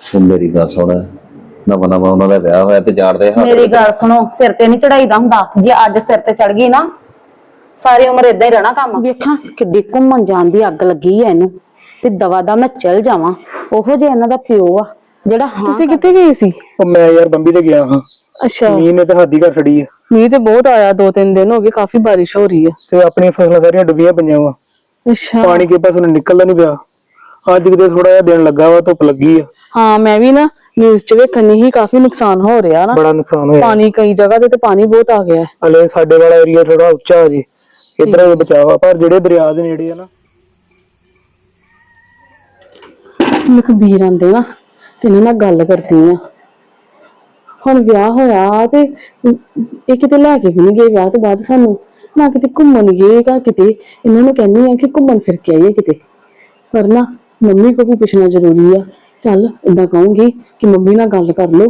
ਮੇਰੀ ਗੱਲ ਸੁਣ। ਨਵਾਂ ਨਵਾਂ ਉਹਨਾਂ ਦਾ ਵਿਆਹ ਹੋਇਆ ਤੇ ਜਾਣਦੇ ਹੱਥ ਮੇਰੀ ਗੱਲ ਸੁਣੋ ਸਿਰ ਤੇ ਨਹੀਂ ਚੜਾਈਦਾ ਹੁੰਦਾ। ਜੇ ਅੱਜ ਸਿਰ ਤੇ ਚੜ ਗਈ ਨਾ ਸਾਰੀ ਉਮਰ ਇਦਾਂ ਹੀ ਰਹਿਣਾ ਕੰਮ। ਵੇਖਾਂ ਕਿੱਡੀ ਘੁੰਮਣ ਜਾਣ ਦੀ ਅੱਗ ਲੱਗੀ ਐ ਇਹਨੂੰ। ਤੇ ਦਵਾ ਦਾ ਮੈਂ ਚਲ ਜਾਵਾਂ। ਉਹੋ ਜੇ ਇਹਨਾਂ ਦਾ ਪਿਓ ਆ ਜਿਹੜਾ ਹਾਂ ਤੁਸੀਂ ਕਿੱਥੇ ਗਏ ਸੀ? ਉਹ ਮੈਂ ਯਾਰ ਬੰਬੀ ਤੇ ਗਿਆ ਹਾਂ। ਅੱਛਾ। ਮੀਂਹ ਨੇ ਤੇ ਹੱਦ ਹੀ ਕਰ ਛੜੀ ਆ। ਮੀਂਹ ਤੇ ਬਹੁਤ ਆਇਆ ਦੋ ਤਿੰਨ ਦਿਨ ਹੋ ਗਏ ਕਾਫੀ ਬਾਰਿਸ਼ ਹੋ ਰਹੀ ਹੈ ਤੇ ਆਪਣੀਆਂ ਫਸਲਾਂ ਸਾਰੀਆਂ ਡੁੱਬੀਆਂ ਪਈਆਂ ਵਾ। ਅੱਛਾ। ਪਾਣੀ ਕੇ ਪਾਸ ਨਿਕਲਦਾ ਨਹੀਂ ਪਿਆ। ਅੱਜ ਕਿਤੇ ਥੋੜਾ ਜਿਹਾ ਦਿਨ ਲੱਗਾ ਵਾ ਧੁੱਪ ਲੱਗੀ ਆ। ਹਾਂ ਮੈਂ ਵੀ ਨਾ ਨਿਊਜ਼ 'ਚ ਵੇਖਣ ਹੀ ਕਾਫੀ ਨੁਕਸਾਨ ਹੋ ਰਿਹਾ ਨਾ। ਬੜਾ ਨੁਕਸਾਨ ਹੋਇਆ। ਪਾਣੀ ਕਈ ਜਗ੍ਹਾ ਤੇ ਤੇ ਪਾਣੀ ਬਹੁਤ ਆ ਗਿਆ। ਹੈ ਹਲੇ ਸਾਡੇ ਵਾਲਾ ਏਰੀਆ ਥੋੜਾ ਉੱਚਾ ਜੀ। ਇਧਰ ਬਚਾਵਾ ਪਰ ਜਿਹੜੇ ਦਰਿਆ ਦੇ ਨੇੜੇ ਆ ਨਾ। ਲਖਬੀਰ ਆਂਦੇ ਨਾ ਤੇ ਇਹਨਾਂ ਨਾਲ ਗੱਲ ਕਰਦੀ ਆ। ਹੁਣ ਵਿਆਹ ਹੋਇਆ ਤੇ ਇਹ ਕਿਤੇ ਲੈ ਕੇ ਵੀ ਨਹੀਂ ਗਏ ਵਿਆਹ ਤੋਂ ਬਾਅਦ ਸਾਨੂੰ ਨਾ ਕਿਤੇ ਘੁੰਮਣ ਗਏ ਕਾ ਕਿਤੇ। ਇਹਨਾਂ ਨੂੰ ਕਹਿੰਦੀ ਆ ਕਿ ਘੁੰਮਣ ਫਿਰ ਕੇ ਆਈਏ ਕਿਤੇ। ਪਰ ਨਾ ਮੰਮੀ ਕੋ ਵੀ ਪੁੱਛਣਾ ਜ਼ਰੂਰੀ ਆ ਚੱਲ ਏਦਾਂ ਕਹੂੰਗੀ ਕਿ ਮੰਮੀ ਨਾਲ ਗੱਲ ਕਰ ਲਓ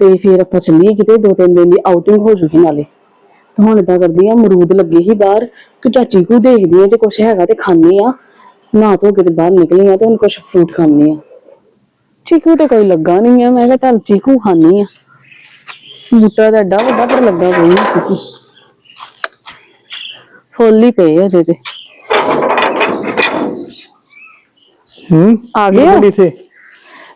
ਤੇ ਫਿਰ ਆਪਾਂ ਚੱਲੀਏ ਕਿਤੇ ਦੋ ਤਿੰਨ ਦਿਨ ਦੀ ਆਊਟਿੰਗ ਹੋ ਜੂਗੀ ਨਾਲੇ। ਤੇ ਹੁਣ ਏਦਾਂ ਕਰਦੀ ਆ ਅਮਰੂਦ ਲੱਗੇ ਸੀ ਬਾਹਰ ਕਿ ਚਾਚੀ ਕੋ ਦੇਖਦੀ ਆ ਜੇ ਕੁਛ ਹੈਗਾ ਤੇ ਖਾਣੇ ਆ। ਨਾ ਧੋ ਕੇ ਤੇ ਬਾਹਰ ਨਿਕਲੀ ਆ ਤੇ ਹੁਣ ਕੁਛ ਫਰੂਟ ਖਾਣੇ ਆ। ਚੀਕੂ ਤੇ ਕੋਈ ਲੱਗਾ ਨਹੀਂ ਆ ਮੈਂ ਕਿਹਾ ਚੱਲ ਚੀਕੂ ਖਾਣੀ ਆ। ਬੂਟਾ ਦਾ ਏਡਾ ਵੱਡਾ ਪਰ ਲੱਗਾ ਕੋਈ ਨਹੀਂ ਚੀਕੂ। ਫੁੱਲ ਹੀ ਪਏ ਆ ਅਜੇ ਤੇ। ਹੂੰ ਆ ਗਏ ਆ?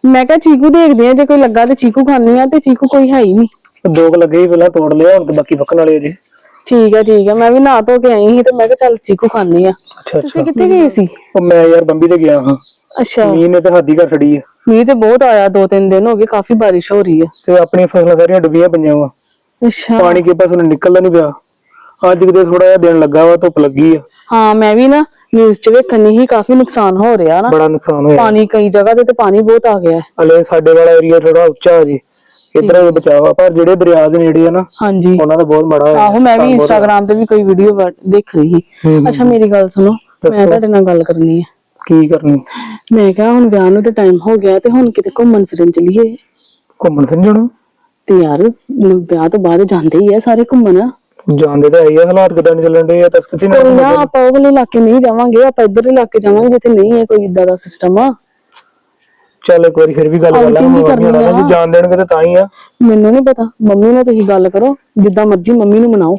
ਮੈਂ ਕਿਹਾ ਚੀਕੂ ਦੇਖਦੇ ਆ ਜੇ ਕੋਈ ਲੱਗਾ ਤੇ ਚੀਕੂ ਖਾਣੀ ਆ ਤੇ ਚੀਕੂ ਕੋਈ ਹੈ ਹੀ ਨਹੀਂ। ਦੋ ਕੁ ਲੱਗੇ ਸੀ ਪਹਿਲਾਂ ਤੋੜ ਲਿਆ ਹੁਣ ਤੇ ਬਾਕੀ ਪੱਕਣ ਵਾਲੇ ਅਜੇ ਠੀਕ ਆ ਠੀਕ ਆ ਮੈਂ ਵੀ ਨਹਾ ਧੋ ਕੇ ਆਈ ਸੀ ਤੇ ਮੈਂ ਕਿਹਾ ਚੱਲ ਚੀਕੂ ਖਾਣੀ ਆ। ਅੱਛਾ ਅੱਛਾ। ਤੁਸੀਂ ਕਿੱਥੇ ਗਏ ਸੀ? ਉਹ ਮੈਂ ਯਾਰ ਬੰਬੀ ਤੇ ਗਿਆ ਹਾਂ। ਅੱਛਾ। ਮੀਂਹ ਨੇ ਤੇ ਹੱਦ ਕਰ ਛੜੀ ਆ। ਮੀਂਹ ਤੇ ਬਹੁਤ ਆਇਆ ਦੋ ਤਿੰਨ ਦਿਨ ਹੋ ਗਏ ਕਾਫੀ ਬਾਰਿਸ਼ ਹੋ ਰਹੀ ਹੈ ਤੇ ਆਪਣੀਆਂ ਫਸਲਾਂ ਸਾਰੀਆਂ ਡੁੱਬੀਆਂ ਪਈਆਂ ਵਾ। ਅੱਛਾ। ਪਾਣੀ ਕੇ ਪਾਸ ਨੂੰ ਨਿਕਲਦਾ ਨਹੀਂ ਪਿਆ। ਅੱਜ ਕਿਤੇ ਥੋੜਾ ਜਿਹਾ ਦਿਨ ਲੱਗਾ ਵਾ ਧੁੱਪ ਲੱਗੀ ਆ। ਹਾਂ ਮੈਂ ਵੀ ਨਾ ਨਿਊਜ਼ 'ਚ ਵੇਖਣ ਹੀ ਕਾਫੀ ਨੁਕਸਾਨ ਹੋ ਰਿਹਾ ਨਾ। ਬੜਾ ਨੁਕਸਾਨ ਹੋਇਆ। ਪਾਣੀ ਕਈ ਜਗ੍ਹਾ ਤੇ ਤੇ ਪਾਣੀ ਬਹੁਤ ਆ ਗਿਆ ਹੈ। ਹਲੇ ਸਾਡੇ ਵਾਲਾ ਏਰੀਆ ਥੋੜਾ ਉੱਚਾ ਜੀ। ਇਧਰ ਬਚਾਵਾ ਪਰ ਜਿਹੜੇ ਦਰਿਆ ਦੇ ਨੇੜੇ ਆ ਨਾ ਹਾਂਜੀ। ਉਹਨਾਂ ਦਾ ਬਹੁਤ ਮਾੜਾ ਹੋਇਆ ਆਹੋ ਮੈਂ ਵੀ ਇੰਸਟਾਗ੍ਰਾਮ ਤੇ ਵੀ ਕੋਈ ਵੀਡੀਓ ਦੇਖ ਰਹੀ ਸੀ। ਅੱਛਾ ਮੇਰੀ ਗੱਲ ਸੁਣੋ ਮੈਂ ਤੁਹਾਡੇ ਨਾਲ ਗੱਲ ਕਰਨੀ ਹੈ। ਕੀ ਕਰਨੀ? ਮੈਂ ਕਿਹਾ ਹੁਣ ਵਿਆਹ ਨੂੰ ਤੇ ਟਾਈਮ ਹੋ ਗਿਆ ਤੇ ਹੁਣ ਕਿਤੇ ਘੁੰਮਣ ਫਿਰਨ ਚੱਲੀਏ। ਘੁੰਮਣ ਫਿਰਨ ਜਾਣਾ? ਤੇ ਯਾਰ ਵਿਆਹ ਤੋਂ ਬਾਅਦ ਜਾਂਦੇ ਹੀ ਆ ਸਾਰੇ ਘੁੰਮਣ। ਜਾਂਦੇ ਤਾਂ ਆਈ ਆ ਹਾਲਾਤ ਕਿਦਾਂ ਚੱਲਣ ਦੇ ਆ ਤਸ ਕਿਤੇ ਕੋਈ ਨਾ ਨਾ ਆਪਾਂ ਉਹ ਵਾਲੇ ਇਲਾਕੇ ਨਹੀਂ ਜਾਵਾਂਗੇ ਆਪਾਂ ਇੱਧਰ ਇਲਾਕੇ ਜਾਵਾਂਗੇ ਜਿੱਥੇ ਨਹੀਂ ਹੈ ਕੋਈ ਇਦਾਂ ਦਾ ਸਿਸਟਮ ਆ। ਚੱਲ ਇੱਕ ਵਾਰੀ ਫਿਰ ਵੀ ਗੱਲ ਕਰ Outing ਕਰਨੀ ਆ। ਜੇ ਜਾਣ ਦੇਣਗੇ ਤਾਂ ਤਾਂ ਹੀ ਆ। ਮੈਨੂੰ ਨਹੀਂ ਪਤਾ ਮੰਮੀ ਨਾਲ ਤੁਸੀਂ ਗੱਲ ਕਰੋ ਜਿੱਦਾਂ ਮਰਜ਼ੀ ਮੰਮੀ ਨੂੰ ਮਨਾਓ।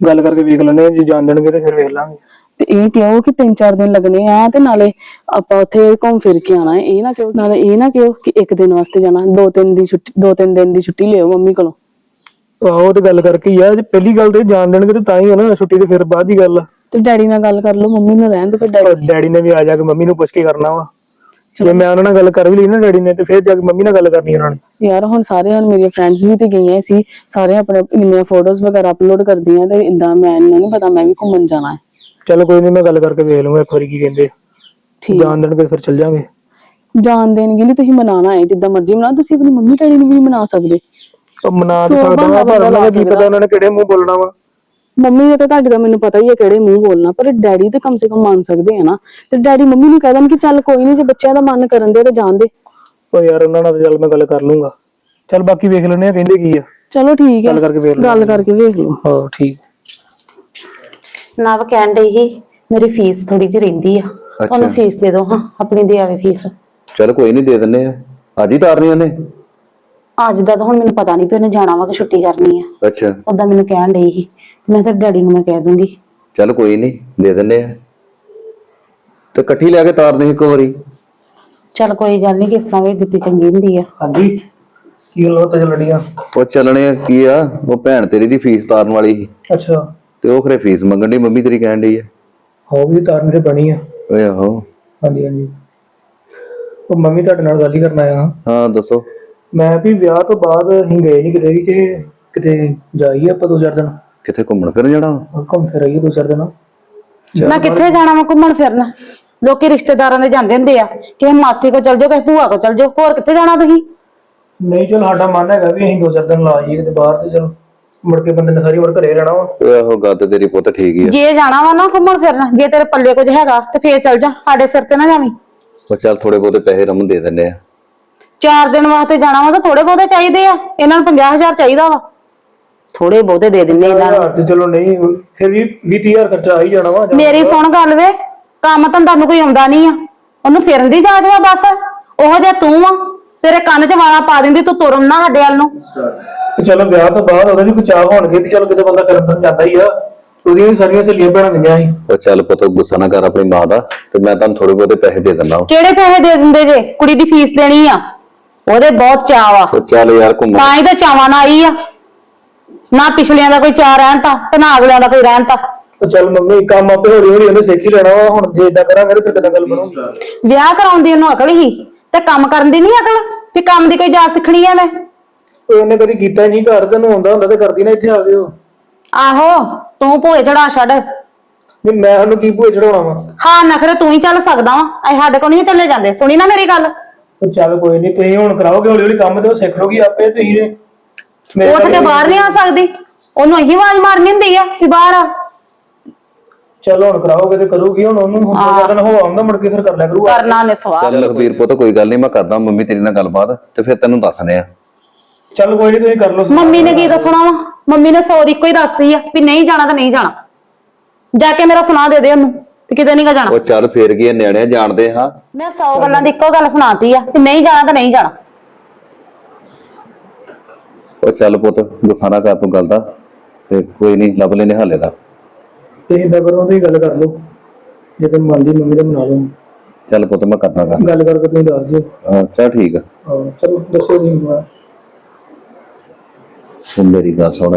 ਗੱਲ ਕਰਕੇ ਵੇਖ ਆ ਜੇ ਜਾਣ ਦੇਣਗੇ ਤਾਂ ਫਿਰ ਵੇਖ ਲਾਂਗੇ। ਤੇ ਇਹ ਕਿਉਂ ਕਿ 3-4 ਦਿਨ ਲੱਗਣੇ ਆ ਤੇ ਨਾਲੇ ਆਪਾਂ ਉੱਥੇ ਘੁੰਮ ਫਿਰ ਕੇ ਆਣਾ ਹੈ। ਇਹ ਨਾ ਕਿਉਂ ਨਾਲੇ ਇਹ ਨਾ ਕਿਉਂ ਕਿ ਇੱਕ ਦਿਨ ਵਾਸਤੇ ਜਾਣਾ ਦੋ ਤਿੰਨ ਦੀ ਛੁੱਟੀ ਦੋ ਤਿੰਨ ਦਿਨ ਦੀ ਛੁੱਟੀ ਲਿਓ ਮੰਮੀ ਕੋਲੋਂ। ਆਹੋ ਉਹ ਤੇ ਗੱਲ ਕਰਕੇ ਹੀ ਆ ਜੇ ਪਹਿਲੀ ਗੱਲ ਤੇ ਜਾਣ ਦੇਣਗੇ ਤਾਂ ਤਾਂ ਹੀ ਆ ਨਾ ਛੁੱਟੀ ਤੇ ਫਿਰ ਬਾਅਦ ਦੀ ਗੱਲ ਆ। ਤੇ ਡੈਡੀ ਨਾਲ ਗੱਲ ਕਰ ਲਓ ਮੰਮੀ ਨੂੰ ਰਹਿਣ ਦੋ ਫਿਰ ਡੈਡੀ ਔਰ ਡੈਡੀ ਨੇ ਵੀ ਆ ਜਾ ਕੇ ਮੰਮੀ ਨੂੰ ਪੁੱਛ ਕੇ ਕਰਨਾ ਵਾ। ਜੇ ਮੈਂ ਉਹਨਾਂ ਨਾਲ ਗੱਲ ਕਰ ਵੀ ਲਈ ਨਾ ਡੈਡੀ ਨੇ ਤੇ ਫਿਰ ਜਾ ਕੇ ਮੰਮੀ ਨਾਲ ਗੱਲ ਕਰਨੀ ਉਹਨਾਂ ਨੇ। ਯਾਰ ਹੁਣ ਸਾਰੇ ਹੁਣ ਮੇਰੀਆਂ ਫਰੈਂਡਸ ਵੀ ਤੇ ਗਈਆਂ ਸੀ ਸਾਰੇ ਆਪਣੇ ਇੰਨੀਆਂ ਫੋਟੋਜ਼ ਵਗੈਰਾ ਅਪਲੋਡ ਕਰਦੀਆਂ ਤੇ ਇਦਾਂ ਮੈਨੂੰ ਨਹੀਂ ਪਤਾ ਮੈਂ ਵੀ ਘੁੰਮਣ ਜਾਣਾ ਹੈ। ਚੱਲ ਕੋਈ ਨਹੀਂ ਮੈਂ ਗੱਲ ਕਰਕੇ ਵੇਖ ਲਵਾਂਗਾ ਇੱਕ ਵਾਰੀ ਕੀ ਕਹਿੰਦੇ ਆ। ਠੀਕ। ਜਾਣ ਦੇਣਗੇ ਫਿਰ ਚੱਲ ਜਾਾਂਗੇ। ਜਾਣ ਦੇਣਗੇ ਨਹੀਂ ਤੁਸੀਂ ਮਨਾਣਾ ਹੈ ਜਿੱਦਾਂ ਮਰਜ਼ੀ ਮਨਾਓ ਤੁਸੀਂ ਆਪਣੀ ਮੰਮੀ ਡੈਡੀ ਨੂੰ ਵੀ ਮਨਾ ਸਕਦੇ। ਉਹ ਮਨਾ ਤੇ ਸੌ ਸਕਦਾ ਵਾ ਬਹਾਨਾ ਪਰ ਉਹਨਾਂ ਦਾ ਕੀ ਬੰਦਾ ਪਤਾ ਉਹਨਾਂ ਨੇ ਕਿਹੜੇ ਮੂੰਹ ਬੋਲਣਾ ਵਾ। ਮੰਮੀ ਨੇ ਤਾਂ ਤੁਹਾਡੇ ਦਾ ਮੈਨੂੰ ਪਤਾ ਹੀ ਹੈ ਕਿਹੜੇ ਮੂੰਹ ਬੋਲਣਾ ਪਰ ਡੈਡੀ ਤੇ ਕਮ ਸੇ ਕਮ ਮੰਨ ਸਕਦੇ ਆ ਨਾ। ਤੇ ਡੈਡੀ ਮੰਮੀ ਨੂੰ ਕਹਿ ਦੇਣ ਕਿ ਚੱਲ ਕੋਈ ਨਹੀਂ ਜੇ ਬੱਚਿਆਂ ਦਾ ਮਨ ਕਰਨ ਦੇ ਤੇ ਜਾਣ ਦੇ। ਉਹ ਯਾਰ ਉਹਨਾਂ ਨਾਲ ਤਾਂ ਚੱਲ ਮੈਂ ਗੱਲ ਕਰ ਲੂੰਗਾ। ਚੱਲ ਬਾਕੀ ਵੇਖ ਲੈਣੇ ਆ ਕਹਿੰਦੇ ਕੀ ਆ। ਚਲੋ ਠੀਕ ਹੈ ਗੱਲ ਕਰਕੇ ਵੇਖ ਗੱਲ ਕਰਕੇ ਵੇਖ ਲਓ। ਹਾਂ ਠੀਕ। ਨਵ ਕਹਿਣ ਡਈ ਸੀ ਮੇਰੀ ਫੀਸ ਥੋੜੀ ਜਿਹੀ ਰਹਿੰਦੀ ਆ। ਉਹਨੂੰ ਫੀਸ ਦੇ ਦਿਓ ਹਾਂ ਆਪਣੀ ਦੇ ਆਵੇ ਫੀਸ। ਚਲ ਕੋਈ ਨਹੀਂ ਦੇ ਦਿੰਨੇ ਆ। ਅੱਜ ਹੀ ਤਾਰਨੀ ਉਹਨੇ। ਅੱਜ ਦਾ ਤਾਂ ਹੁਣ ਮੈਨੂੰ ਪਤਾ ਨਹੀਂ ਵੀ ਉਹਨੇ ਜਾਣਾ ਵਾ ਕਿ ਛੁੱਟੀ ਕਰਨੀ ਆ। ਅੱਛਾ। ਉਦਾਂ ਮੈਨੂੰ ਕਹਿਣ ਡਈ ਸੀ ਮੈਂ ਤਾਂ ਡੈਡੀ ਨੂੰ ਮੈਂ ਕਹਿ ਦੂੰਗੀ। ਚਲ ਕੋਈ ਨਹੀਂ ਦੇ ਦਿੰਨੇ ਆ। ਤੇ ਇਕੱਠੀ ਲੈ ਕੇ ਤਾਰਦੇ ਇੱਕ ਵਾਰੀ। ਚੱਲ ਕੋਈ ਗੱਲ ਨਹੀਂ ਕਿਸ਼ਤਾਂ ਵਿੱਚ ਦਿੱਤੀ ਚੰਗੀ ਹੁੰਦੀ ਆ। ਹਾਂਜੀ ਕੀ ਪਤਾ ਚੱਲਣੀਆਂ? ਉਹ ਚੱਲਣੇ ਆ ਕੀ ਆ ਉਹ ਭੈਣ ਤੇਰੀ ਦੀ ਫੀਸ ਤਾਰਨ ਵਾਲੀ ਸੀ। ਅੱਛਾ। ਤੇ ਉਹ ਖਰੇ ਫੀਸ ਮੰਗਣ ਦੀ ਮੰਮੀ ਤੇਰੀ ਕਹਿਣ ਡਈ ਆ। ਹੋ ਵੀ ਤਾਰਨ ਤੇ ਬਣੀ ਆ। ਓਏ ਆਹੋ। ਹਾਂਜੀ ਹਾਂਜੀ। ਉਹ ਮੰਮੀ ਤੁਹਾਡੇ ਨਾਲ ਗੱਲ ਹੀ ਕਰਨ ਆਇਆ ਹਾਂ। ਹਾਂ ਦੱਸੋ। ਮੈਂ ਵੀ ਵਿਆਹ ਤੋਂ ਬਾਅਦ ਅਸੀਂ ਗਏ ਨਹੀਂ ਕਿਤੇ ਵੀ ਤੇ ਕਿਤੇ ਜਾਈਏ ਆਪਾਂ ਦੋ ਚਾਰ ਦਿਨ। ਕਿੱਥੇ ਘੁੰਮਣ ਫਿਰਨ ਜਾਣਾ? ਘੁੰਮ ਫਿਰ ਆਈਏ ਦੋ ਚਾਰ ਦਿਨ। ਮੈਂ ਕਿੱਥੇ ਜਾਣਾ ਵਾ ਘੁੰਮਣ ਫਿਰਨ? ਲੋਕੀ ਰਿਸ਼ਤੇਦਾਰਾਂ ਦੇ ਜਾਂਦੇ ਹੁੰਦੇ ਆ। ਕਿਸੇ ਮਾਸੀ ਕੋ ਚਲ ਜਾਓ ਕਿਸੇ ਭੂਆ ਕੋ ਚਲ ਜਾਓ। ਹੋਰ ਕਿੱਥੇ ਜਾਣਾ ਤੁਸੀਂ? ਨਹੀਂ ਚਲ ਸਾਡਾ ਮਨ ਹੈਗਾ ਵੀ ਅਸੀਂ ਦੋ ਚਾਰ ਦਿਨ ਲਾ ਆਈਏ ਕਿਤੇ ਬਾਹਰ ਤੇ ਚਲ। ਮੁੜ ਕੇ ਬੰਦੇ ਨੇ ਸਾਰੀ ਉਮਰ ਘਰੇ ਰਹਿਣਾ ਵਾ। ਓਏ ਆਹੋ ਗੱਲ ਤੇ ਤੇਰੀ ਪੁੱਤ ਠੀਕ ਹੀ ਆ। ਜੇ ਜਾਣਾ ਵਾ ਨਾ ਘੁੰਮਣ ਫਿਰਨ ਜੇ ਤੇਰੇ ਪੱਲੇ ਕੁਝ ਹੈਗਾ ਤੇ ਫੇਰ ਚਲ ਜਾ। ਸਾਡੇ ਸਿਰ ਤੇ ਨਾ ਜਾਵੀਂ। ਉਹ ਚੱਲ ਥੋੜੇ ਬਹੁਤੇ ਪੈਸੇ ਰਮਨ ਦੇ ਦਿੰਨੇ ਆ। ਚਾਰ ਦਿਨ ਵਾਸਤੇ ਜਾਣਾ ਵਾ ਤਾਂ ਥੋੜੇ ਬਹੁਤੇ ਚਾਹੀਦੇ ਆ। ਇਹਨਾਂ ਨੂੰ 50000 ਚਾਹੀਦਾ ਵਾ। ਥੋੜੇ ਬਹੁਤੇ ਦੇ ਦਿੰਨੇ ਇਹਨਾਂ ਨੂੰ। ਤੇ ਚਲੋ ਨਹੀਂ ਫਿਰ ਵੀ 20000 ਖਰਚਾ ਆ ਹੀ ਜਾਣਾ ਵਾ। ਮੇਰੀ ਸੁਣ ਗੱਲ ਵੇ ਕੰਮ ਧੰਦਾ ਨੂੰ ਕੋਈ ਆਉਂਦਾ ਨਹੀਂ ਆ। ਉਹਨੂੰ ਫਿਰਨ ਦੀ ਜਾਚ ਵਾ ਬਸ। ਉਹੋ ਜਿਹਾ ਤੂੰ ਆ ਤੇਰੇ ਕੰਨ 'ਚ ਵਾਲਾ ਪਾ ਦਿੰਦੀ ਤੂੰ ਤੁਰਨ ਨਾ ਸਾਡੇ ਵੱਲ ਨੂੰ। ਤੇ ਚਲੋ ਵਿਆਹ ਤੋਂ ਬਾਅਦ ਉਹਦੇ ਵੀ ਚਾਹ ਹੋਣਗੇ ਵੀ ਚਲੋ ਕਿਤੇ ਬੰਦਾ ਕਰਨ ਤੋਂ ਜਾਂਦਾ ਹੀ ਆ। ਉਹਦੀਆਂ ਵੀ ਸਾਰੀਆਂ ਸਹੇਲੀਆਂ ਭੈਣਾਂ ਗਈਆਂ ਸੀ। ਉਹ ਚੱਲ ਪੁੱਤ ਗੁੱਸਾ ਨਾ ਕਰ ਆਪਣੀ ਮਾਂ ਦਾ। ਤੇ ਮੈਂ ਤੁਹਾਨੂੰ ਥੋੜੇ ਬਹੁਤੇ ਪੈਸੇ ਦੇ ਦਿੰਦਾ ਕਿਹੜੇ ਪੈਸੇ ਦੇ ਦਿੰਦੇ ਜੇ? ਕੁੜੀ ਦੀ ਫੀਸ ਦੇਣੀ ਆ। ਉਹਦੇ ਬਹੁਤ ਚਾਅ ਉਹ ਚੱਲ ਯਾਰ ਘੁੰਮ ਤਾਂ ਹੀ ਤਾਂ ਚਾਵਾਂ ਨਾਲ ਆਈ ਆ। ਨਾ ਪਿਛਲਿਆਂ ਦਾ ਕੋਈ ਚਾਅ ਰਹਿਣ ਤਾ ਤੇ ਨਾ ਅਗਲਿਆਂ ਦਾ ਕੋਈ ਰਹਿਣ ਤਾ। ਉਹ ਚੱਲ ਮੰਮੀ ਕੰਮ ਆਪੇ ਹੌਲੀ ਹੌਲੀ ਉਹਨੇ ਸਿੱਖ ਹੀ ਲੈਣਾ ਵਾ। ਹੁਣ ਜੇ ਇਦਾਂ ਕਰਾਂਗੇ ਤੇ ਫਿਰ ਕਿੱਦਾਂ ਗੱਲ ਬਣੂਗੀ ਵਿਆਹ ਕਰਾਉਣ ਦੀ ਉਹਨੂੰ ਅਕਲ ਹੀ ਤੇ ਕੰਮ ਕਰਨ ਦੀ ਨਹੀਂ ਅਕਲ? ਵੀ ਕੰਮ ਦੀ ਕੋਈ ਜਾ ਸਿੱਖਣੀ ਆ ਮੈਂ? ਉਹ ਉਹਨੇ ਕਦੀ ਕੀਤਾ ਹੀ ਨਹੀਂ ਘਰ ਤੈਨੂੰ ਆਉਂਦਾ ਹੁੰਦਾ ਤੇ ਕਰਦੀ ਨਾ ਇੱਥੇ ਆ ਗਏ ਉਹ ਆਹੋ ਤੂੰ ਭੋਏ ਚੜਾ ਛੱਡ। ਵੀ ਮੈਂ ਉਹਨੂੰ ਕੀ ਭੂਏ ਚੜਾਉਣਾ ਵਾ? ਹਾਂ ਨਖਰੇ ਤੂੰ ਹੀ ਚੱਲ ਸਕਦਾ ਵਾ। ਅਸੀਂ ਸਾਡੇ ਕੋਲ ਨਹੀਂ ਚੱਲੇ ਜਾਂਦੇ। ਸੁਣੀ ਨਾ ਮੇਰੀ ਗੱਲ। ਉਹ ਚੱਲ ਕੋਈ ਨਹੀਂ ਤੁਸੀਂ ਹੁਣ ਕਰਾਓਗੇ ਹੌਲੀ ਹੌਲੀ ਕੰਮ ਤੇ ਉਹ ਸਿੱਖ ਲਓਗੀ ਆਪੇ ਤੁਸੀਂ ਨੇ ਮੇਰੇ ਉੱਠ ਕੇ ਬਾਹਰ ਨਹੀਂ ਆ ਸਕਦੀ। ਉਹਨੂੰ ਇਹੀ ਆਵਾਜ਼ ਮਾਰਨੀ ਹੁੰਦੀ ਆ ਕਿ ਬਾਹਰ ਆ। ਚਲੋ ਹੁਣ ਕਰਾਓਗੇ ਤੇ ਕਰੂਗੀ ਹੁਣ ਉਹਨੂੰ ਹੁਣ ਦੋ ਦਿਨ ਹੋ ਆਉਂਦਾ ਮੁੜ ਕੇ ਫਿਰ ਕਰ ਲਿਆ ਕਰੂ ਕਰਨਾ ਨੇ ਸਵਾਲ ਚੱਲ ਲਖਬੀਰ ਪੁੱਤ ਕੋਈ ਗੱਲ ਨਹੀਂ ਮੈਂ ਕਰਦਾ ਮੰਮੀ ਤੇਰੀ ਨਾਲ ਗੱਲਬਾਤ ਤੇ ਫਿਰ ਤੈਨੂੰ ਦੱਸਨੇ ਆ। ਚੱਲ ਕੋਈ ਨਹੀਂ ਤੁਸੀਂ ਕਰ ਲਓ ਮੰਮੀ ਨੇ ਕੀ ਦੱਸਣਾ ਵਾ? ਮੰਮੀ ਨੇ ਸੌ ਦੀ ਇੱਕੋ ਹੀ ਦੱਸਦੀ ਆ ਵੀ ਨਹੀਂ ਜਾਣਾ ਤਾਂ ਨਹੀਂ ਜਾਣਾ। ਜਾ ਕੇ ਮੇਰਾ ਸੁਣਾ ਦੇ ਦੇ ਉਹਨੂੰ। ਵੀ ਕਿਤੇ ਨਹੀਂ ਗਾ ਜਾਣਾ। ਉਹ ਚੱਲ ਫੇਰ ਕੀ ਆ, ਨਿਆਣੇ ਜਾਣਦੇ ਹਾਂ। ਮੈਂ 100 ਗੱਲਾਂ ਦੀ ਇੱਕੋ ਗੱਲ ਸੁਣਾਤੀ ਆ ਵੀ ਨਹੀਂ ਜਾਣਾ ਤਾਂ ਨਹੀਂ ਜਾਣਾ। ਉਹ ਚੱਲ ਪੁੱਤ ਗੁੱਸਾ ਨਾ ਕਰ ਤੂੰ ਗੱਲ ਦਾ ਤੇ ਕੋਈ ਨਹੀਂ ਲੱਭ ਲੈਨੇ ਹਾਲੇ ਦਾ। ਤੇ ਇਦਾਂ ਕਰੋ ਤੁਸੀਂ ਗੱਲ ਕਰ ਲਓ ਜੇ ਤੇ ਮੰਨਦੀ ਮੰਮੀ ਦਾ ਮਨਾ ਲਓ ਚੱਲ ਪੁੱਤ ਮੈਂ ਕਰਦਾ ਗੱਲ। ਗੱਲ ਕਰਕੇ ਤੁਸੀਂ ਦੱਸ ਦਿਓ। ਹਾਂ ਚੱਲ ਠੀਕ ਆ। ਹਾਂ ਚਲੋ ਦੱਸੋ। ਹੁਣ ਮੇਰੀ ਗੱਲ ਸੁਣ।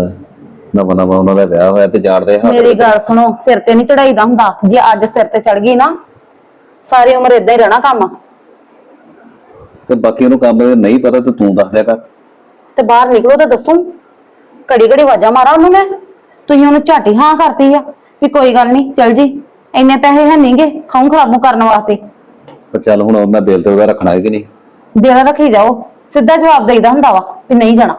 ਨਵਾਂ ਨਵਾਂ ਉਹਨਾਂ ਦਾ ਵਿਆਹ ਹੋਇਆ ਤੇ ਜਾਣਦੇ ਹਾਂ ਮੇਰੀ ਗੱਲ ਸੁਣੋ ਸਿਰ ਤੇ ਨਹੀਂ ਚੜਾਈਦਾ ਹੁੰਦਾ। ਜੇ ਅੱਜ ਸਿਰ ਤੇ ਚੜ ਗਈ ਨਾ ਸਾਰੀ ਉਮਰ ਇਦਾਂ ਹੀ ਰਹਿਣਾ ਕੰਮ। ਤੇ ਬਾਕੀ ਉਹਨੂੰ ਕੰਮ ਨਹੀਂ ਪਤਾ ਤੇ ਤੂੰ ਦੱਸ ਦਿਆ ਕਰ। ਤੇ ਬਾਹਰ ਨਿਕਲੋ ਤਾਂ ਦੱਸੋ। ਘੜੀ ਘੜੀ ਆਵਾਜ਼ਾਂ ਮਾਰਾਂ ਉਹਨੂੰ ਮੈਂ। ਤੁਸੀਂ ਉਹਨੂੰ ਝਾਟੀ ਹਾਂ ਕਰਤੀ ਆ ਵੀ ਕੋਈ ਗੱਲ ਨਹੀਂ ਚੱਲ ਜੀ। ਇੰਨੇ ਪੈਸੇ ਹੈ ਨਹੀਂਗੇ ਖਾਉਂ ਖਰਾਬੂ ਕਰਨ ਵਾਸਤੇ। ਪਰ ਚੱਲ ਹੁਣ ਉਹਨਾਂ ਦਿਲ ਤੇ ਉਹਦਾ ਰੱਖਣਾ ਹੈ ਕਿ ਨਹੀਂ? ਦੇਣਾ ਰੱਖੀ ਜਾਓ। ਸਿੱਧਾ ਜਵਾਬ ਦੇਈਦਾ ਹੁੰਦਾ ਵਾ ਵੀ ਨਹੀਂ ਜਾਣਾ।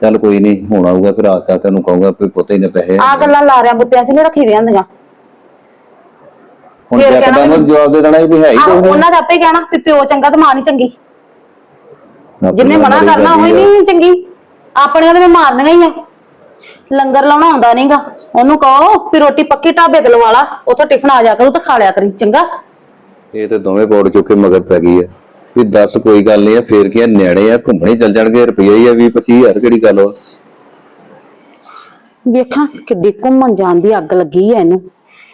ਚੱਲ ਕੋਈ ਨਹੀਂ ਹੁਣ ਆਊਗਾ ਫਿਰ ਆਸ ਤੱਕ ਤੈਨੂੰ ਕਹੂੰਗਾ ਵੀ ਪੁੱਤ ਇਹਨੇ ਪੈਸੇ ਆ ਗੱਲਾਂ ਲਾਰਿਆਂ ਬੁੱਤਿਆਂ 'ਚ ਨਹੀਂ ਰੱਖੀ ਦੀਆਂ ਹੁੰਦੀਆਂ। ਹੁਣ ਫਿਰ ਜੇ ਕਹਿਣਾ ਕਦਾਂ ਜਵਾਬ ਦੇ ਦੇਣਾ ਵੀ ਹੈ ਹੀ ਆਹੋ ਕੋਈ ਉਹਨਾਂ ਦਾ ਆਪੇ ਕਹਿਣਾ ਵੀ ਪਿਓ ਚੰਗਾ ਤੇ ਮਾਂ ਨਹੀਂ ਚੰਗੀ। ਨਹੀਂ ਜਿੰਨੇ ਮਨਾ ਕਰਨਾ ਉਹ ਹੀ ਨਹੀਂ ਚੰਗੀ। ਆਪਣੀਆਂ ਤੇ ਮਾਰਨੀਆਂ ਹੀ ਆ। ਲੰਗਰ ਲਾਉਣਾ ਆਉਂਦਾ ਨਹੀਂਗਾ ਉਹਨੂੰ ਕਹੋ ਵੀ ਰੋਟੀ ਪੱਕੀ ਢਾਬੇ ਤੇ ਲਵਾ ਲਾ। ਉੱਥੋਂ ਟਿਫਨ ਆ ਜਾ ਕਰੂ ਤਾਂ ਖਾ ਲਿਆ ਕਰੀ ਚੰਗਾ। ਇਹ ਤੇ ਦੋਵੇਂ ਪੌੜ ਚੁੱਕ ਕੇ ਮਗਰ ਪੈ ਗਈ ਹੈ ਵੀ ਦੱਸ ਕੋਈ ਗੱਲ ਨਹੀਂ ਆ ਫੇਰ ਕੀ ਆ ਨਿਆਣੇ ਆ ਘੁੰਮਣੇ ਚੱਲ ਜਾਣਗੇ ਰੁਪਈਆ ਹੀ ਆ 20 25000 ਕਿਹੜੀ ਗੱਲ ਵਾ ਵੇਖਾਂ ਕਿੱਡੀ ਘੁੰਮਣ ਜਾਣ ਦੀ ਅੱਗ ਲੱਗੀ ਐ ਇਹਨੂੰ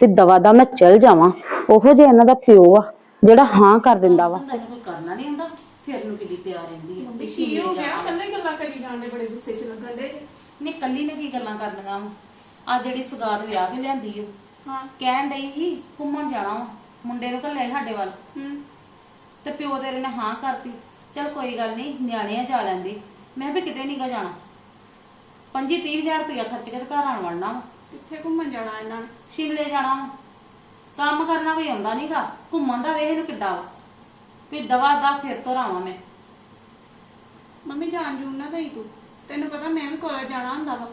ਤੇ ਦਵਾ ਦਾ ਮੈਂ ਚਲ ਜਾਵਾਂ ਉਹੋ ਜੇ ਇਹਨਾਂ ਦਾ ਪਿਓ ਆ ਜਿਹੜਾ ਹਾਂ ਕਰ ਦਿੰਦਾ ਵਾ। ਕੋਈ ਕਰਨਾ ਨਹੀਂ ਹੁੰਦਾ ਫਿਰ ਨੂੰ ਕਿੱਡੀ ਤਿਆਰ ਰਹਿੰਦੀ ਹੈ ਕੀ ਹੋ ਗਿਆ? ਕੱਲੇ ਗੱਲਾਂ ਕਰੀ ਜਾਂਦੇ ਬੜੇ ਗੁੱਸੇ ਚ ਲੱਗਣ ਦੇ ਨਹੀਂ ਕੱਲੀ ਨੇ ਕੀ ਗੱਲਾਂ ਕਰਨੀਆਂ ਆ ਜਿਹੜੀ ਸਗਾਤ ਵਿਆਹ ਕੇ ਲਿਆਂਦੀ ਓ। ਹਾਂ। ਕਹਿਣ ਡਈ ਸੀ ਘੁੰਮਣ ਜਾਣਾ ਵਾ ਮੁੰਡੇ ਨੂੰ ਘੱਲਿਆ ਸੀ ਸਾਡੇ ਵੱਲ। ਹੂੰ। ਤੇ ਪਿਓ ਤੇਰੇ ਨੇ ਹਾਂ ਕਰਤੀ। ਚਲ ਕੋਈ ਗੱਲ ਨਹੀਂ ਨਿਆਣੇ ਆ ਜਾ ਲੈਂਦੇ। ਮੈਂ ਵੀ ਕਿਤੇ ਨਹੀਂ ਗਾ ਜਾਣਾ। 25 30000 ਰੁਪਇਆ ਖਰਚ ਕੇ ਤੇ ਘਰ ਆਣ ਵੜਨਾ ਵਾ। ਕਿੱਥੇ ਘੁੰਮਣ ਜਾਣਾ ਇਹਨਾਂ ਨੇ? ਸ਼ਿਮਲੇ ਜਾਣਾ ਵਾ। ਕੰਮ ਕਰਨਾ ਕੋਈ ਆਉਂਦਾ ਨਹੀਂਗਾ ਘੁੰਮਣ ਦਾ ਵੇਖ ਇਹਨੂੰ ਕਿੱਡਾ ਵਾ। ਵੀ ਦਵਾ ਦਾ ਫਿਰ ਤੋਂ ਰਾਵਾਂ ਮੈਂ। ਮੰਮੀ ਜਾਣ ਜੂਨ ਨਾ ਗਈ ਤੂੰ। ਤੈਨੂੰ ਪਤਾ ਮੈਂ ਵੀ ਕਾਲਜ ਜਾਣਾ ਹੁੰਦਾ ਵਾ।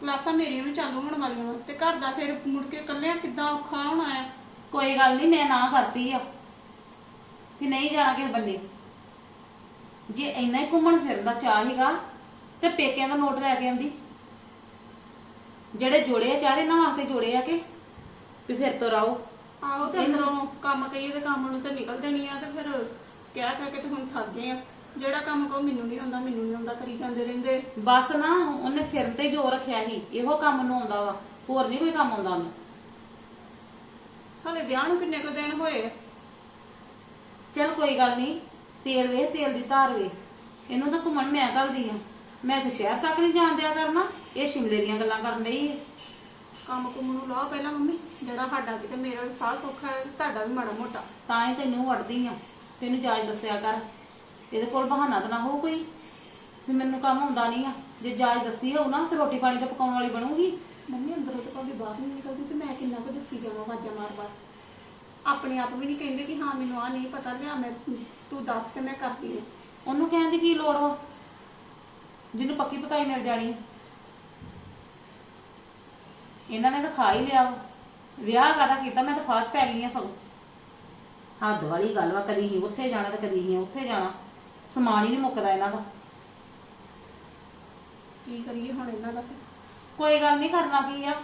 ਕਲਾਸਾਂ ਮੇਰੀਆਂ ਵੀ ਚਾਲੂ ਹੋਣ ਵਾਲੀਆਂ ਵਾ। ਤੇ ਘਰ ਦਾ ਫਿਰ ਮੁੜ ਕੇ ਇਕੱਲਿਆਂ ਕਿੱਦਾਂ ਔਖਾ ਹੋਣਾ ਆ? ਕੋਈ ਗੱਲ ਨਹੀਂ ਮੈਂ ਨਾ ਕਰਤੀ ਆ। ਕਿ ਨਹੀਂ ਜਾਣਾ ਕਿਸੇ ਬੰਦੇ ਜੇ ਇੰਨਾ ਹੀ ਘੁੰਮਣ ਫਿਰਨ ਦਾ ਚਾਹ ਹੈਗਾ ਤੇ ਪੇਕਿਆਂ ਦਾ ਨੋਟ ਲੈ ਕੇ ਆਉਂਦੀ। ਜਿਹੜੇ ਜੋੜੇ ਆ ਚਾਰੇ ਇਹਨਾਂ ਵਾਸਤੇ ਜੋੜੇ ਆ ਕਿ? ਵੀ ਫਿਰ ਤੋਂ ਰਹੋ। ਆਹੋ ਤੇ ਅੰਦਰੋਂ ਕੰਮ ਕਹੀਏ ਤੇ ਕੰਮ ਨੂੰ ਤਾਂ ਨਿਕਲ ਦੇਣੀ ਆ ਤੇ ਫਿਰ ਕਹਿ ਕਹਿ ਕੇ ਤੇ ਹੁਣ ਥੱਕ ਗਏ ਆ। ਜਿਹੜਾ ਕੰਮ ਕੋ ਮੈਨੂੰ ਨਹੀਂ ਆਉਂਦਾ ਮੈਨੂੰ ਨਹੀਂ ਆਉਂਦਾ ਕਰੀ ਜਾਂਦੇ ਰਹਿੰਦੇ। ਬਸ ਨਾ ਉਹਨੇ ਸਿਰ ਤੇ ਜੋਰ ਰੱਖਿਆ ਸੀ ਇਹੋ ਕੰਮ ਨੂੰ ਆਉਂਦਾ ਵਾ। ਹੋਰ ਨਹੀਂ ਕੋਈ ਕੰਮ ਆਉਂਦਾ ਉਹਨੂੰ। ਹਲੇ ਵਿਆਹ ਨੂੰ ਕਿੰਨੇ ਕੁ ਦਿਨ ਹੋਏ ਆ? ਚਲ ਕੋਈ ਗੱਲ ਨਹੀਂ ਤੇਲ ਵੇਖ ਤੇਲ ਦੀ ਧਾਰ ਵੇਖ। ਇਹਨੂੰ ਤਾਂ ਘੁੰਮਣ ਮੈਂ ਘੱਲਦੀ ਆ। ਮੈਂ ਤੇ ਸ਼ਹਿਰ ਤੱਕ ਨਹੀਂ ਜਾਣ ਦਿਆ ਕਰਨਾ ਇਹ ਸ਼ਿਮਲੇ ਦੀਆਂ ਗੱਲਾਂ ਕਰਨ ਡਈ ਹੈ ਕੰਮ ਕੁਮ ਨੂੰ ਲਾਓ ਪਹਿਲਾਂ ਮੰਮੀ ਜਿਹੜਾ ਸਾਡਾ ਕਿਤੇ ਮੇਰਾ ਵੀ ਸਾਹ ਸੌਖਾ ਹੈ ਤੁਹਾਡਾ ਵੀ ਮਾੜਾ ਮੋਟਾ। ਤਾਂ ਹੀ ਤੈਨੂੰ ਵੜਦੀ ਆ ਤੈਨੂੰ ਜਾਜ ਦੱਸਿਆ ਕਰ। ਇਹਦੇ ਕੋਲ ਬਹਾਨਾ ਤਾਂ ਨਾ ਹੋ ਕੋਈ ਵੀ ਮੈਨੂੰ ਕੰਮ ਆਉਂਦਾ ਨਹੀਂ ਆ। ਜੇ ਜਾਜ ਦੱਸੀ ਹੋਊ ਨਾ ਤੇ ਰੋਟੀ ਪਾਣੀ ਤਾਂ ਪਕਾਉਣ ਵਾਲੀ ਬਣੂਗੀ। ਮੰਮੀ ਅੰਦਰੋਂ ਤਾਂ ਭਾਵੇਂ ਬਾਹਰ ਨਹੀਂ ਨਿਕਲਦੀ ਤੇ ਮੈਂ ਕਿੰਨਾ ਕੁ ਦੱਸੀ ਜਾਵਾਂ ਵਾਜਾਂ ਮਾਰ-ਮਾਰ ਆਪਣੇ ਆਪ ਵੀ ਨਹੀਂ ਕਹਿੰਦੇ ਕਿ ਹਾਂ ਮੈਨੂੰ ਆ ਨਹੀਂ ਪਤਾ ਲਿਆ ਮੈਂ ਤੂੰ ਦੱਸ ਤੇ ਮੈਂ ਕਰਦੀ ਹਾਂ। ਉਹਨੂੰ ਕਹਿਣ ਦੀ ਕੀ ਲੋੜ ਵਾ? ਜਿਹਨੂੰ ਪੱਕੀ ਪਕਾਈ ਮਿਲ ਜਾਣੀ। ਇਹਨਾਂ ਨੇ ਤਾਂ ਖਾ ਹੀ ਲਿਆ ਵਿਆਹ ਕਾਦਾ ਕੀਤਾ? ਮੈਂ ਤਾਂ ਫਾਜ ਪੈ ਗਈ ਆ ਸਗੋਂ। ਹੱਦ ਵਾਲੀ ਗੱਲ ਵਾ ਕਦੀ ਹੀ ਉੱਥੇ ਜਾਣਾ ਤੇ ਕਦੀ ਹੀ ਉੱਥੇ ਜਾਣਾ। ਸਮਾਨ ਹੀ ਨਹੀਂ ਮੁੱਕਦਾ ਇਹਨਾਂ ਦਾ। ਕੀ ਕਰੀਏ ਹੁਣ ਇਹਨਾਂ ਦਾ ਫਿਰ? ਕੋਈ ਗੱਲ ਨਹੀਂ ਕਰਨਾ ਕੀ ਆ?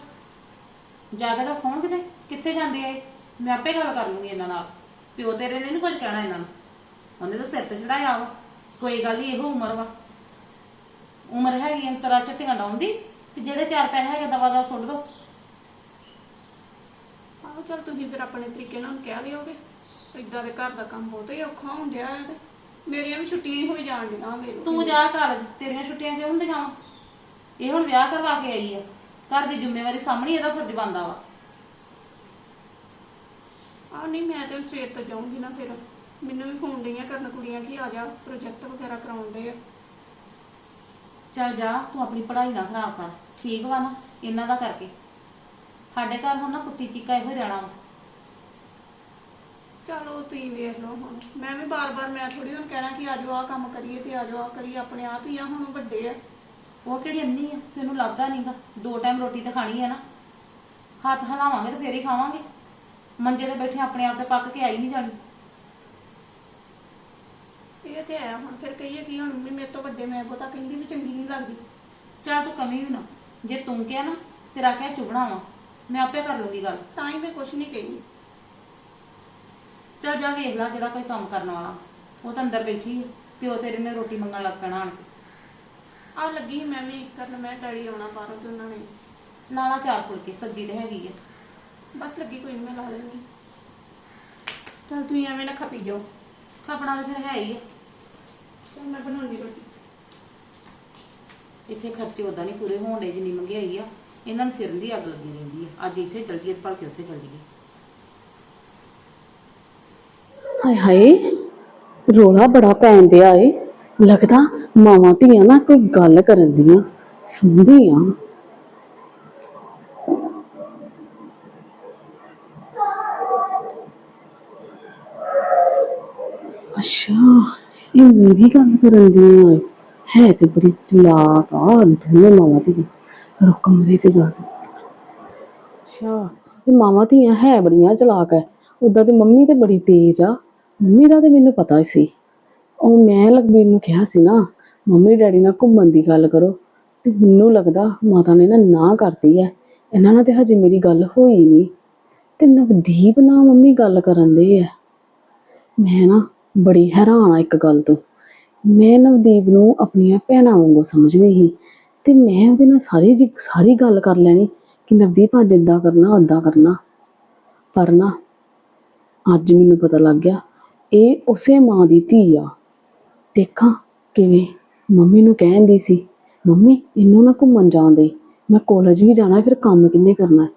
ਜਾ ਕੇ ਤਾਂ ਫੋਨ ਕਿਤੇ? ਕਿੱਥੇ ਜਾਂਦੇ ਆ ਇਹ? ਮੈਂ ਆਪੇ ਗੱਲ ਕਰ ਲੂੰਗੀ ਇਹਨਾਂ ਨਾਲ। ਪਿਓ ਤੇਰੇ ਨੇ ਨਹੀਂ ਕੁਝ ਕਹਿਣਾ ਇਹਨਾਂ ਨੂੰ। ਉਹਨੇ ਤਾਂ ਸਿਰ ਤੇ ਚੜਾਇਆ ਵਾ। ਕੋਈ ਗੱਲ ਨਹੀਂ ਇਹੋ ਉਮਰ ਵਾ। ਉਮਰ ਹੈਗੀ ਅੰਤਰਾ ਝੱਟੀਆਂ ਡਾਉਣ ਦੀ। ਵੀ ਜਿਹੜੇ ਚਾਰ ਪੈਸੇ ਹੈਗੇ ਦਵਾ ਦਾ ਸੁੱਟ ਦੋ। ਆਹੋ ਚਲ ਤੁਸੀਂ ਫਿਰ ਆਪਣੇ ਤਰੀਕੇ ਨਾਲ ਉਹਨੂੰ ਕਹਿ ਲਿਓਗੇ ਇਦਾਂ ਦੇ ਘਰ ਦਾ ਕੰਮ ਬਹੁਤ ਹੀ ਔਖਾ ਹੋਣ ਡਿਆ ਹੈ ਤੇ ਮੇਰੀਆਂ ਵੀ ਛੁੱਟੀਆਂ ਹੀ ਹੋਈ ਜਾਣ ਡੀਆਂ ਮੇਰੇ ਤੂੰ ਜਾ ਕਾਲਜ ਤੇਰੀਆਂ ਛੁੱਟੀਆਂ ਕਿਉਂ ਹੁੰਦੀਆਂ ਵਾ? ਇਹ ਹੁਣ ਵਿਆਹ ਕਰਵਾ ਕੇ ਆਈ ਆ। ਘਰ ਦੀ ਜ਼ਿੰਮੇਵਾਰੀ ਸਾਹਮਣੇ ਇਹਦਾ ਫਰਜ਼ ਬਣਦਾ ਵਾ। ਆ ਨਹੀਂ ਮੈਂ ਤੇ ਸਵੇਰ ਤੋਂ ਜਾਊਂਗੀ ਨਾ ਫਿਰ। ਮੈਨੂੰ ਵੀ ਫੋਨ ਡਈਆਂ ਕਰਨ ਕੁੜੀਆਂ ਕਿ ਆ ਜਾ ਪ੍ਰੋਜੈਕਟ ਵਗੈਰਾ ਕਰਾਉਂਦੇ ਆ। ਚੱਲ ਜਾ ਤੂੰ ਆਪਣੀ ਪੜ੍ਹਾਈ ਨਾ ਖਰਾਬ ਕਰ। ਠੀਕ ਵਾ ਨਾ ਇਹਨਾਂ ਦਾ ਕਰਕੇ। ਸਾਡੇ ਘਰ ਹੁਣ ਨਾ ਕੁੱਤੀ ਚੀਕਾ ਇਹੋ ਹੀ ਰਹਿਣਾ ਵਾ। ਚਲੋ ਤੁਸੀਂ ਵੇਖ ਲਓ ਹੁਣ। ਮੈਂ ਵੀ ਬਾਰ-ਬਾਰ ਮੈਂ ਥੋੜੀ ਹੁਣ ਕਹਿਣਾ ਕਿ ਆਜੋ ਆ ਕੰਮ ਕਰੀਏ ਤੇ ਆਜੋ ਆ ਕਰੀਏ। ਆਪਣੇ ਆਪ ਹੀ ਆ ਹੁਣ ਉਹ ਵੱਡੇ ਆ। ਉਹ ਕਿਹੜੀ ਅੰਨੀ ਆ? ਤੈਨੂੰ ਲੱਭਦਾ ਨਹੀਂਗਾ ਦੋ ਟਾਈਮ ਰੋਟੀ ਤਾਂ ਖਾਣੀ ਆ ਨਾ। ਹੱਥ ਹਲਾਵਾਂਗੇ ਤੇ ਫੇਰ ਹੀ ਖਾਵਾਂਗੇ। ਮੰਜੇ ਤੇ ਬੈਠੇ ਆਪਣੇ ਆਪ ਤੇ ਪੱਕ ਕੇ ਆਈ ਨਹੀਂ ਜਾਣੀ। ਇਹ ਤੇ ਹੈ ਹੁਣ ਫਿਰ ਕਹੀਏ ਕਿ ਹੁਣ ਵੀ ਮੇਰੇ ਤੋਂ ਵੱਡੇ ਮੈਂ ਬਹੁਤਾ ਕਹਿੰਦੀ ਵੀ ਚੰਗੀ ਨਹੀਂ ਲੱਗਦੀ। ਚੱਲ ਤੂੰ ਕਮੀ ਵੀ ਨਾ ਜੇ ਤੂੰ ਕਿਹਾ ਨਾ ਤੇਰਾ ਕਿਹਾ ਚੁਗਣਾ ਵਾ ਮੈਂ ਆਪੇ ਕਰ ਲੂੰਗੀ ਗੱਲ। ਤਾਂ ਹੀ ਮੈਂ ਕੁਛ ਨਹੀਂ ਕਹਿੰਦੀ। ਚੱਲ ਜਾ ਵੇਖ ਲੈ ਜਿਹੜਾ ਕੋਈ ਕੰਮ ਕਰਨ ਵਾਲਾ ਉਹ ਤਾਂ ਅੰਦਰ ਬੈਠੀ ਆ ਪਿਓ ਤੇਰੇ ਨੇ ਰੋਟੀ ਮੰਗਣ ਲੱਗ ਪੈਣਾ ਆਣ ਕੇ। ਆ ਲੱਗੀ ਸੀ ਮੈਂ ਵੀ ਕਰਨ ਮੈਂ ਡੈਡੀ ਆਉਣਾ ਬਾਹਰੋਂ ਤੇ ਉਹਨਾਂ ਨੇ। ਨਾਲਾ ਚਾਰ ਫੁਲਕੇ ਸਬਜ਼ੀ ਤੇ ਹੈਗੀ ਆ। ਬਸ ਲੱਗੀ ਕੋਈ ਨੀ ਮੈਂ ਲਾ ਲੈਣੀ ਚਲ ਤੁਸੀਂ ਐਵੇਂ ਨਾ ਖਪੀ ਜਾਓ। ਖਾਪਣਾ ਤਾਂ ਫਿਰ ਹੈ ਹੀ ਆ। ਚਲ ਮੈਂ ਬਣਾਉਣੀ ਰੋਟੀ। ਇੱਥੇ ਖਰਚੇ ਉਦਾਂ ਨਹੀਂ ਪੂਰੇ ਹੋਣ ਦੇ ਜਿੰਨੀ ਮਹਿੰਗਾਈ ਆ। ਇਹਨਾਂ ਨੂੰ ਫਿਰਨ ਦੀ ਅੱਗ ਲੱਗੀ ਰਹਿੰਦੀ ਆ। ਅੱਜ ਇੱਥੇ ਚਲ ਜੀਏ ਤੇ ਭਲਕੇ ਉੱਥੇ ਚਲ ਜੀਏ ਹਾਏ ਹਾਏ ਰੋਲਾ ਬੜਾ ਪੈਣ ਡਿਆ ਏ। ਲੱਗਦਾ ਮਾਵਾਂ ਧੀਆਂ ਨਾ ਕੋਈ ਗੱਲ ਕਰਨ ਦੀਆਂ। ਸੁਣਦੀ ਅੱਛਾ, ਇਹ ਮੇਰੀ ਗੱਲ ਕਰਨ ਦੀਆਂ ਏ ਹੈ ਤੇ ਬੜੀ ਚਲਾਕ ਆ ਦੋਨੇ ਮਾਵਾਂ ਧੀਆਂ। ਰੁਕ ਕਮਰੇ ਚ ਜਾ ਕੇ। ਅੱਛਾ, ਇਹ ਮਾਵਾਂ ਧੀਆਂ ਹੈ ਬੜੀਆਂ ਚਲਾਕ ਹੈ ਉਦਾਂ ਤੇ ਮੰਮੀ ਤੇ ਬੜੀ ਤੇਜ਼ ਆ। ਮੰਮੀ ਦਾ ਤੇ ਮੈਨੂੰ ਪਤਾ ਹੀ ਸੀ। ਉਹ ਮੈਂ ਲਖਬੀਰ ਨੂੰ ਕਿਹਾ ਸੀ ਨਾ, ਮੰਮੀ ਡੈਡੀ ਨਾਲ ਘੁੰਮਣ ਦੀ ਗੱਲ ਕਰੋ। ਤੇ ਮੈਨੂੰ ਲੱਗਦਾ ਮਾਤਾ ਨੇ ਨਾ ਨਾ ਕਰਤੀ ਹੈ ਇਹਨਾਂ ਨਾਲ ਤੇ ਹਜੇ ਮੇਰੀ ਗੱਲ ਹੋਈ ਨਹੀਂ ਤੇ ਨਵਦੀਪ ਨਾਲ ਮੰਮੀ ਗੱਲ ਕਰਨ ਦੇ ਆ ਮੈਂ ਨਾ ਬੜੀ ਹੈਰਾਨ ਆ ਇੱਕ ਗੱਲ ਤੋਂ। ਮੈਂ ਨਵਦੀਪ ਨੂੰ ਆਪਣੀਆਂ ਭੈਣਾਂ ਵਾਂਗੂ ਸਮਝਦੀ ਸੀ ਤੇ ਮੈਂ ਉਹਦੇ ਨਾਲ ਸਾਰੀ ਜੀ- ਸਾਰੀ ਗੱਲ ਕਰ ਲੈਣੀ ਕਿ ਨਵਦੀਪ ਅੱਜ ਏਦਾਂ ਕਰਨਾ, ਓਦਾਂ ਕਰਨਾ। ਪਰ ਨਾ, ਅੱਜ ਮੈਨੂੰ ਪਤਾ ਲੱਗ ਗਿਆ, ਇਹ ਉਸੇ ਮਾਂ ਦੀ ਧੀ ਆ। ਦੇਖਾਂ ਕਿਵੇਂ ਮੰਮੀ ਨੂੰ ਕਹਿੰਦੀ ਸੀ, ਮੰਮੀ, ਇਹਨੂੰ ਨਾ ਘੁੰਮਣ ਜਾਣ ਦੇ। ਮੈਂ ਕਾਲਜ ਵੀ ਜਾਣਾ, ਫਿਰ ਕੰਮ ਕਿੰਨੇ ਕਰਨਾ?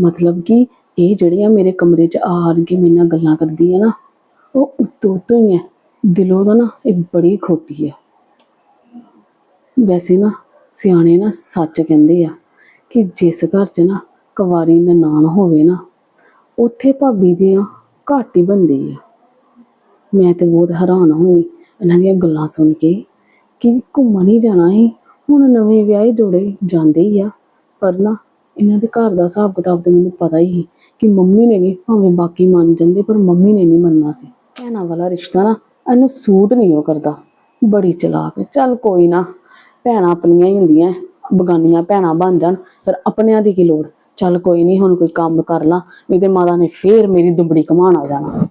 ਮਤਲਬ ਕਿ ਇਹ ਜਿਹੜੀਆਂ ਮੇਰੇ ਕਮਰੇ 'ਚ ਆਣ ਕੇ ਮੇਰੇ ਨਾਲ ਗੱਲਾਂ ਕਰਦੀ ਹੈ ਨਾ ਉਹ ਉੱਤੋਂ ਉੱਤੋਂ ਹੀ ਹੈ। ਦਿਲੋਂ ਦਾ ਨਾ ਇਹ ਬੜੀ ਖੋਟੀ ਹੈ। ਵੈਸੇ ਨਾ ਸਿਆਣੇ ਨਾ ਸੱਚ ਕਹਿੰਦੇ ਆ ਕਿ ਜਿਸ ਘਰ 'ਚ ਨਾ ਕੁਵਾਰੀ ਨਨਾਣ ਹੋਵੇ ਨਾ, ਉੱਥੇ ਭਾਬੀ ਦੀਆਂ ਘੱਟ ਹੀ ਬਣਦੀ ਆ। ਮੈਂ ਤੇ ਬਹੁਤ ਹੈਰਾਨ ਹੋਈ ਇਹਨਾਂ ਦੀਆਂ ਗੱਲਾਂ ਸੁਣ ਕੇ ਕਿ ਘੁੰਮਣ ਹੀ ਜਾਣਾ ਸੀ, ਹੁਣ ਨਵੇਂ ਵਿਆਹੇ ਜੋੜੇ ਜਾਂਦੇ ਹੀ ਆ। ਪਰ ਨਾ ਇਹਨਾਂ ਦੇ ਘਰ ਦਾ ਹਿਸਾਬ ਕਿਤਾਬ ਤੇ ਮੈਨੂੰ ਪਤਾ ਹੀ ਸੀ ਕਿ ਮੰਮੀ ਨੇ ਨਹੀਂ ਭਾਵੇਂ ਬਾਕੀ ਮੰਨ ਜਾਂਦੇ, ਪਰ ਮੰਮੀ ਨੇ ਨਹੀਂ ਮੰਨਣਾ ਸੀ। ਭੈਣਾਂ ਵਾਲਾ ਰਿਸ਼ਤਾ ਨਾ, ਇਹਨੂੰ ਸੂਟ ਨਹੀਂ ਉਹ ਕਰਦਾ। ਬੜੀ ਚਲਾਕ ਹੈ। ਚੱਲ ਕੋਈ ਨਾ, ਭੈਣਾਂ ਆਪਣੀਆਂ ਹੀ ਹੁੰਦੀਆਂ ਬਗਾਨੀਆਂ ਭੈਣਾਂ ਬਣ ਜਾਣ, ਫਿਰ ਆਪਣਿਆਂ ਦੀ ਕੀ ਲੋੜ? ਚੱਲ ਕੋਈ ਨਹੀਂ, ਹੁਣ ਕੋਈ ਕੰਮ ਕਰ ਲਾਂ, ਨਹੀਂ ਤੇ ਮਾਤਾ ਨੇ ਫੇਰ ਮੇਰੀ ਦੁਬੜੀ ਕਮਾਣ ਆ ਜਾਣਾ।